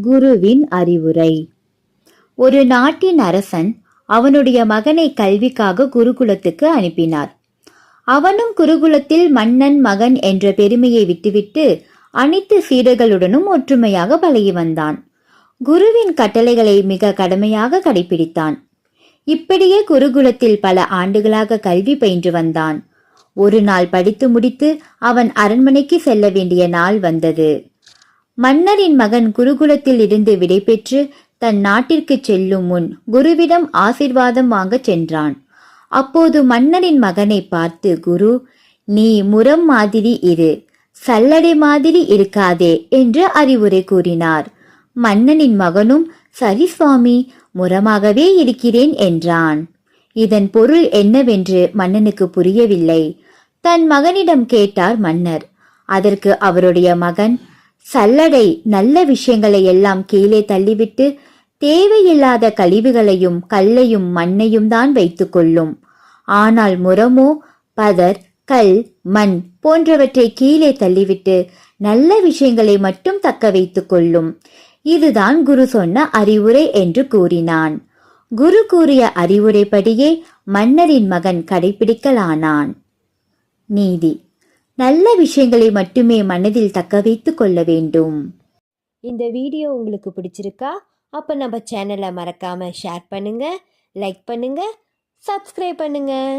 குருவின் அறிவுரை. ஒரு நாட்டின் அரசன் அவனுடைய மகனை கல்விக்காக குருகுலத்துக்கு அனுப்பினார். அவனும் குருகுலத்தில் மன்னன் மகன் என்ற பெருமையை விட்டுவிட்டு அனைத்து சீடர்களுடனும் ஒற்றுமையாக பழகி வந்தான். குருவின் கட்டளைகளை மிக கடுமையாக கடைபிடித்தான். இப்படியே குருகுலத்தில் பல ஆண்டுகளாக கல்வி பயின்று வந்தான். ஒரு நாள் படித்து முடித்து அவன் அரண்மனைக்கு செல்ல வேண்டிய நாள் வந்தது. மன்னரின் மகன் குருகுலத்தில் இருந்து விடைபெற்று தன் நாட்டிற்கு செல்லும் முன் குருவிடம் ஆசிர்வாதம் வாங்கச் சென்றான். அப்போது மன்னரின் மகனை பார்த்து குரு நீ முரம் மாதிரி இரு சல்லடை மாதிரி இருக்காதே என்று அறிவுரை கூறினார். மன்னனின் மகனும் சரி சுவாமி முரமாகவே இருக்கிறேன் என்றான். இதன் பொருள் என்னவென்று மன்னனுக்கு புரியவில்லை. தன் மகனிடம் கேட்டார் மன்னர் அதற்கு அவருடைய மகன் சல்லடை நல்ல விஷயங்களை எல்லாம் கீழே தள்ளிவிட்டு தேவையில்லாத கழிவுகளையும் கல்லையும் மண்ணையும் தான் வைத்துக்கொள்ளும் ஆனால் முரமோ பதர் கல் மண் போன்றவற்றை கீழே தள்ளிவிட்டு நல்ல விஷயங்களை மட்டும் தக்க வைத்துக் கொள்ளும். இதுதான் குரு சொன்ன அறிவுரை என்று கூறினான். குரு கூறிய அறிவுரைப்படியே மன்னரின் மகன் கடைபிடிக்கலானான். நீதி. நல்ல விஷயங்களை மட்டுமே மனதில் தக்க வைத்து கொள்ள வேண்டும். இந்த வீடியோ உங்களுக்கு பிடிச்சிருக்கா? அப்போ நம்ம சேனலை மறக்காமல் ஷேர் பண்ணுங்கள் லைக் பண்ணுங்கள் சப்ஸ்கிரைப் பண்ணுங்கள்